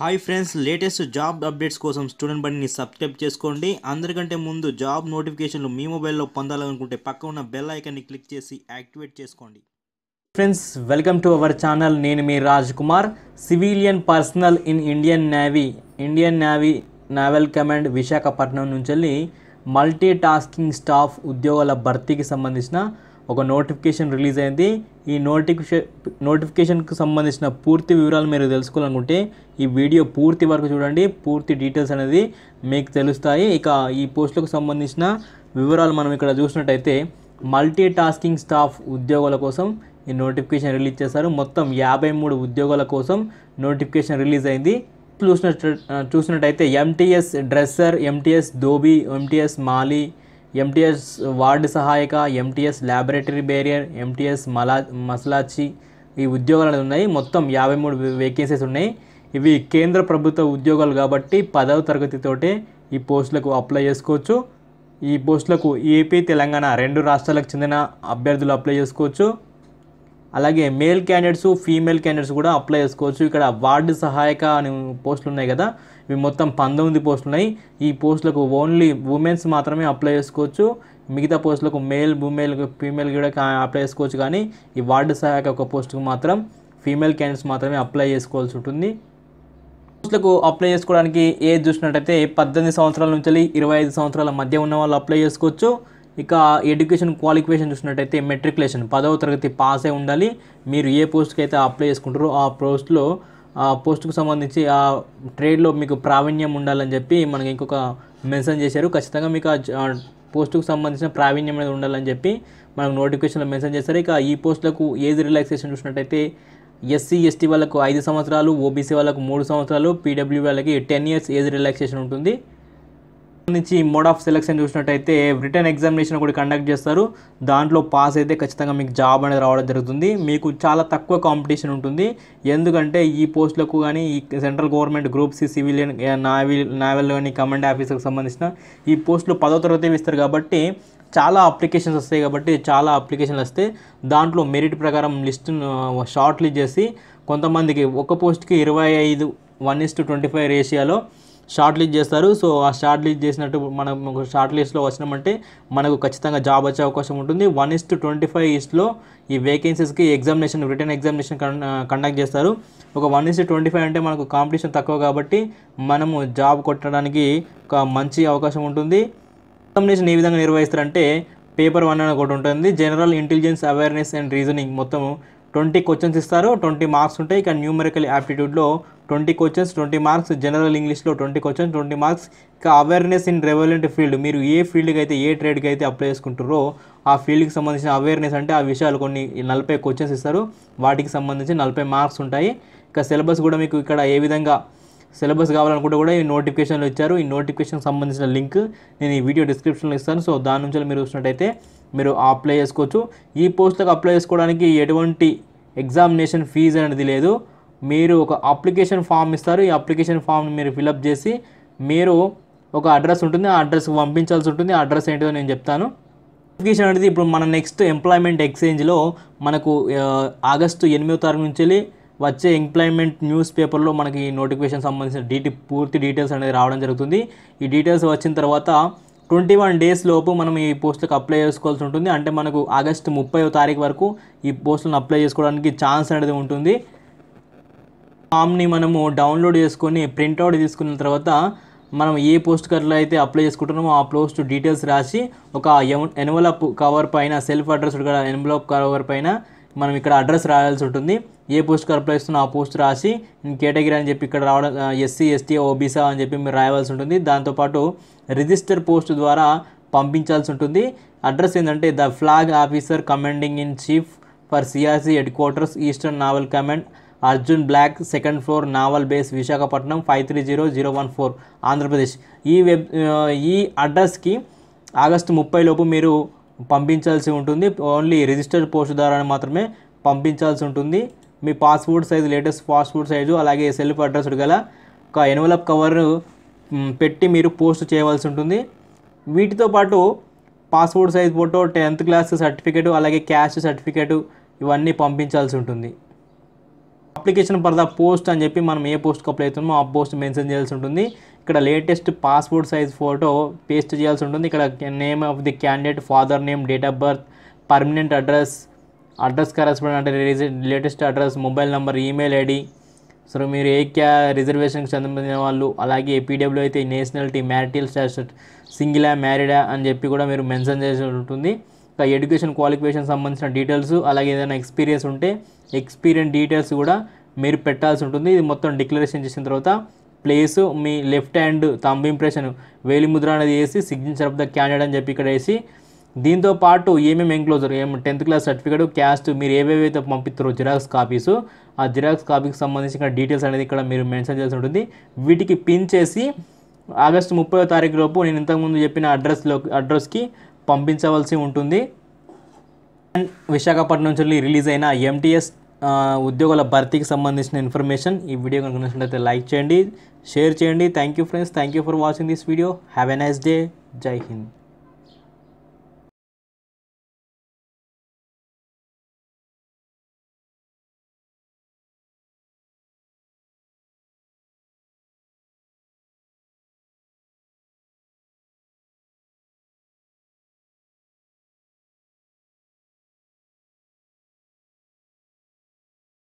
Hi friends latest job updates కోసం student బండిని subscribe చేసుకోండి. అందరికంటే ముందు జాబ్ నోటిఫికేషన్లు మీ మొబైల్లో పొందాలనుకుంటే పక్క ఉన్న బెల్ ఐకాన్ని క్లిక్ చేసి యాక్టివేట్ చేసుకోండి. Friends welcome to our channel నేను మీ Raj Kumar civilian personnel in Indian navy Indian navy naval command Visakhapatnam నుంచి వెళ్ళి మల్టీ టాస్కింగ్ స్టాఫ్ ఉద్యోగాల భర్తీకి సంబంధించిన ఒక నోటిఫికేషన్ రిలీజ్ అయింది. ఈ నోటిఫికేషన్ నోటిఫికేషన్కి సంబంధించిన పూర్తి వివరాలు మీరు తెలుసుకోవాలనుకుంటే ఈ వీడియో పూర్తి వరకు చూడండి. పూర్తి డీటెయిల్స్ అనేది మీకు తెలుస్తాయి. ఇక ఈ పోస్టులకు సంబంధించిన వివరాలు మనం ఇక్కడ చూసినట్టయితే మల్టీ టాస్కింగ్ స్టాఫ్ ఉద్యోగాల కోసం ఈ నోటిఫికేషన్ రిలీజ్ చేశారు. మొత్తం యాభై మూడు ఉద్యోగాల కోసం నోటిఫికేషన్ రిలీజ్ అయింది. చూసిన చూసినట్టయితే MTS dresser MTS dhobi MTS mali MTS ward సహాయక ఎంటీఎస్ ల్యాబొరేటరీ బేరియర్ ఎంటీఎస్ మలా మసలాచి ఈ ఉద్యోగాలు అనేది ఉన్నాయి. మొత్తం యాభై మూడు వేకెన్సీస్ ఉన్నాయి. ఇవి కేంద్ర ప్రభుత్వ ఉద్యోగాలు కాబట్టి పదవ తరగతితోటే ఈ పోస్టులకు అప్లై చేసుకోవచ్చు. ఈ పోస్టులకు ఏపీ తెలంగాణ రెండు రాష్ట్రాలకు చెందిన అభ్యర్థులు అప్లై చేసుకోవచ్చు. అలాగే మేల్ క్యాండిడేట్స్ ఫీమేల్ క్యాండిడేట్స్ కూడా అప్లై చేసుకోవచ్చు. ఇక్కడ వార్డు సహాయక అని పోస్టులు ఉన్నాయి కదా ఇవి మొత్తం పంతొమ్మిది పోస్టులు ఉన్నాయి. ఈ పోస్టులకు ఓన్లీ ఉమెన్స్ మాత్రమే అప్లై చేసుకోవచ్చు. మిగతా పోస్టులకు మేల్ ఉమెల్ ఫీమేల్ కూడా అప్లై చేసుకోవచ్చు. కానీ ఈ వార్డు సహాయక ఒక పోస్టుకు మాత్రం ఫీమేల్ క్యాండిడేట్స్ మాత్రమే అప్లై చేసుకోవాల్సి ఉంటుంది. పోస్టులకు అప్లై చేసుకోవడానికి ఏజ్ చూసినట్టయితే పద్దెనిమిది సంవత్సరాల నుంచి ఇరవై ఐదు సంవత్సరాల మధ్య ఉన్న వాళ్ళు అప్లై చేసుకోవచ్చు. ఇక ఎడ్యుకేషన్ క్వాలిఫికేషన్ చూసినట్టయితే మెట్రికులేషన్ పదవ తరగతి పాస్ అయి ఉండాలి. మీరు ఏ పోస్ట్కి అయితే అప్లై చేసుకుంటారో ఆ పోస్ట్లో ఆ పోస్ట్కు సంబంధించి ఆ ట్రేడ్లో మీకు ప్రావీణ్యం ఉండాలని చెప్పి మనకి ఇంకొక మెన్షన్ చేశారు. ఖచ్చితంగా మీకు ఆ పోస్టుకు సంబంధించిన ప్రావీణ్యం అనేది ఉండాలని చెప్పి మనకు నోటిఫికేషన్లో మెన్షన్ చేశారు. ఇక ఈ పోస్టులకు ఏజ్ రిలాక్సేషన్ చూసినట్టయితే ఎస్సీ ఎస్టీ వాళ్ళకు ఐదు సంవత్సరాలు ఓబీసీ వాళ్ళకు మూడు సంవత్సరాలు పీడబ్ల్యూ వాళ్ళకి టెన్ ఇయర్స్ ఏజ్ రిలాక్సేషన్ ఉంటుంది. సంబంధించి మోడ్ ఆఫ్ సెలెక్షన్ చూసినట్టయితే రిటర్న్ ఎగ్జామినేషన్ కూడా కండక్ట్ చేస్తారు. దాంట్లో పాస్ అయితే ఖచ్చితంగా మీకు జాబ్ అనేది రావడం జరుగుతుంది. మీకు చాలా తక్కువ కాంపిటీషన్ ఉంటుంది. ఎందుకంటే ఈ పోస్టులకు కానీ ఈ central government group C civilian navy naval కానీ కమాండ్ ఆఫీసర్కి సంబంధించిన ఈ పోస్టులు పదో తరగతి ఇస్తారు కాబట్టి చాలా అప్లికేషన్స్ వస్తాయి కాబట్టి చాలా అప్లికేషన్లు వస్తే దాంట్లో మెరిట్ ప్రకారం లిస్ట్ షార్ట్ లిస్ట్ చేసి కొంతమందికి ఒక పోస్ట్కి ఇరవై ఐదు one is to twenty five రేషియాలో short list చేస్తారు. సో ఆ షార్ట్ లిస్ట్ చేసినట్టు మనం షార్ట్ లిస్ట్లో వచ్చినామంటే మనకు ఖచ్చితంగా జాబ్ వచ్చే అవకాశం ఉంటుంది. One is to twenty five ఇస్ట్లో ఈ వేకెన్సీస్కి ఎగ్జామినేషన్ రిటర్న్ ఎగ్జామినేషన్ కండక్ట్ చేస్తారు. ఒక వన్ ఇస్ ట్వంటీ ఫైవ్ అంటే మనకు కాంపిటీషన్ తక్కువ కాబట్టి మనము జాబ్ కొట్టడానికి ఒక మంచి అవకాశం ఉంటుంది. ఎగ్జామినేషన్ ఏ విధంగా నిర్వహిస్తారంటే పేపర్ వన్ అని ఒకటి ఉంటుంది. General intelligence awareness and reasoning మొత్తం ట్వంటీ క్వశ్చన్స్ ఇస్తారు ట్వంటీ మార్క్స్ ఉంటాయి. ఇక numerical యాప్టిట్యూడ్లో twenty questions twenty marks general ఇంగ్లీష్లో ట్వంటీ క్వశ్చన్స్ ట్వంటీ మార్క్స్. ఇక అవేర్నెస్ ఇన్ రెవలెంట్ ఫీల్డ్ మీరు ఏ ఫీల్డ్కి అయితే ఏ ట్రేడ్కి అయితే అప్లై చేసుకుంటారో ఆ ఫీల్డ్కి సంబంధించిన అవేర్నెస్ అంటే ఆ విషయాలు కొన్ని నలభై క్వశ్చన్స్ ఇస్తారు. వాటికి సంబంధించి నలభై మార్క్స్ ఉంటాయి. ఇక సిలబస్ కూడా మీకు ఇక్కడ ఏ విధంగా సిలబస్ కావాలనుకుంటే కూడా ఈ నోటిఫికేషన్లు ఇచ్చారు. ఈ నోటిఫికేషన్ సంబంధించిన లింక్ నేను ఈ వీడియో డిస్క్రిప్షన్లో ఇస్తాను. సో దాని నుంచి మీరు చూసినట్టయితే మీరు అప్లై చేసుకోవచ్చు. ఈ పోస్ట్కి అప్లై చేసుకోవడానికి ఎటువంటి ఎగ్జామినేషన్ ఫీజు అనేది లేదు. మీరు ఒక అప్లికేషన్ ఫామ్ ఇస్తారు. ఈ అప్లికేషన్ ఫామ్ని మీరు ఫిలప్ చేసి మీరు ఒక అడ్రస్ ఉంటుంది. ఆ అడ్రస్కి పంపించాల్సి ఉంటుంది. ఆ అడ్రస్ ఏంటో నేను చెప్తాను. నోటిఫికేషన్ అనేది ఇప్పుడు మన నెక్స్ట్ ఎంప్లాయ్మెంట్ ఎక్స్చేంజ్లో మనకు ఆగస్టు ఎనిమిదో తారీఖు నుంచి వెళ్ళి వచ్చే ఎంప్లాయ్మెంట్ న్యూస్ పేపర్లో మనకి ఈ నోటిఫికేషన్ సంబంధించిన డీటెయిల్ పూర్తి డీటెయిల్స్ అనేది రావడం జరుగుతుంది. ఈ డీటెయిల్స్ వచ్చిన తర్వాత ట్వంటీ వన్ డేస్ లోపు మనం ఈ పోస్టులకు అప్లై చేసుకోవాల్సి ఉంటుంది. అంటే మనకు ఆగస్టు ముప్పై తారీఖు వరకు ఈ పోస్టులను అప్లై చేసుకోవడానికి ఛాన్స్ అనేది ఉంటుంది. ఫామ్ని మనము డౌన్లోడ్ చేసుకొని ప్రింట్అవుట్ తీసుకున్న తర్వాత మనం ఏ పోస్ట్ కర్లో అయితే అప్లై చేసుకుంటున్నామో ఆ పోస్ట్ డీటెయిల్స్ రాసి ఒక ఎన్వలప్ కవర్ పైన సెల్ఫ్ అడ్రస్ కూడా ఎన్వలప్ కవర్ పైన మనం ఇక్కడ అడ్రస్ రాయాల్సి ఉంటుంది. ఏ పోస్ట్కి అప్లై చేస్తున్నా ఆ పోస్ట్ రాసి కేటగిరీ అని చెప్పి ఇక్కడ రావడం ఎస్సీ ఎస్టీ ఓబీసా అని చెప్పి మీరు రాయవలసి ఉంటుంది. దాంతోపాటు రిజిస్టర్ పోస్ట్ ద్వారా పంపించాల్సి ఉంటుంది. అడ్రస్ ఏంటంటే the flag officer commanding in chief for CRC headquarters eastern naval command Arjun block second floor naval base Visakhapatnam five three zero zero one four Andhra Pradesh. ఈ web ఈ అడ్రస్కి August ముప్పై లోపు మీరు పంపించాల్సి ఉంటుంది. ఓన్లీ రిజిస్టర్డ్ పోస్ట్ ద్వారా మాత్రమే పంపించాల్సి ఉంటుంది. మీ passport size latest passport size అలాగే సెల్ఫ్ అడ్రస్ గల ఒక ఎన్వలప్ కవర్ పెట్టి మీరు పోస్ట్ చేయవలసి ఉంటుంది. వీటితో పాటు passport size photo tenth class certificate అలాగే క్యాస్ట్ సర్టిఫికేట్ ఇవన్నీ పంపించాల్సి ఉంటుంది. అప్లికేషన్ ఫర్ ద పోస్ట్ అని చెప్పి మనం ఏ పోస్ట్కి అప్లై అవుతున్నామో ఆ పోస్ట్ మెన్షన్ చేయాల్సి ఉంటుంది. ఇక్కడ latest passport size photo paste చేయాల్సి ఉంటుంది. ఇక్కడ name of the candidate father name date of birth permanent address address correspond అంటే latest address mobile number email ID. So మీరు ఏ క్యా రిజర్వేషన్కి సంబంధించిన వాళ్ళు అలాగే పీడబ్ల్యూ అయితే నేషనాలిటీ మ్యారిటల్ స్టాటస్ సింగిలా మ్యారీడా అని చెప్పి కూడా మీరు మెన్షన్ చేసి ఉంటుంది. ఎడ్యుకేషన్ క్వాలిఫికేషన్ సంబంధించిన డీటెయిల్స్ అలాగే ఏదైనా ఎక్స్పీరియన్స్ ఉంటే ఎక్స్పీరియన్స్ డీటెయిల్స్ కూడా మీరు పెట్టాల్సి ఉంటుంది. ఇది మొత్తం డిక్లరేషన్ చేసిన తర్వాత ప్లేస్ మీ లెఫ్ట్ హ్యాండ్ థంబ్ ఇంప్రెషన్ వేలిముద్ర అనేది వేసి సిగ్నేచర్ ఆఫ్ ద క్యాండిడేట్ అని చెప్పి ఇక్కడ వేసి దీంతో పాటు ఏమేమి ఎంక్లోజర్ ఏం టెన్త్ క్లాస్ సర్టిఫికేట్ క్యాస్ట్ మీరు ఏవేవైతే పంపిస్తారో జిరాక్స్ కాపీస్ ఆ జిరాక్స్ కాపీకి సంబంధించిన డీటెయిల్స్ అనేది ఇక్కడ మీరు మెన్షన్ చేయాల్సి ఉంటుంది. వీటికి పిన్ చేసి ఆగస్టు ముప్పై తారీఖు లోపు నేను ఇంతకుముందు చెప్పిన అడ్రస్లో అడ్రస్కి పంపించవలసి ఉంటుంది. అండ్ విశాఖపట్నం నుంచి రిలీజ్ అయిన ఎంటీఎస్ ఉద్యోగుల భర్తీకి సంబంధించిన ఇన్ఫర్మేషన్ ఈ వీడియో కనుక నచ్చినట్లయితే లైక్ చేయండి షేర్ చేయండి. Thank you friends thank you for watching this video have a nice day Jai Hind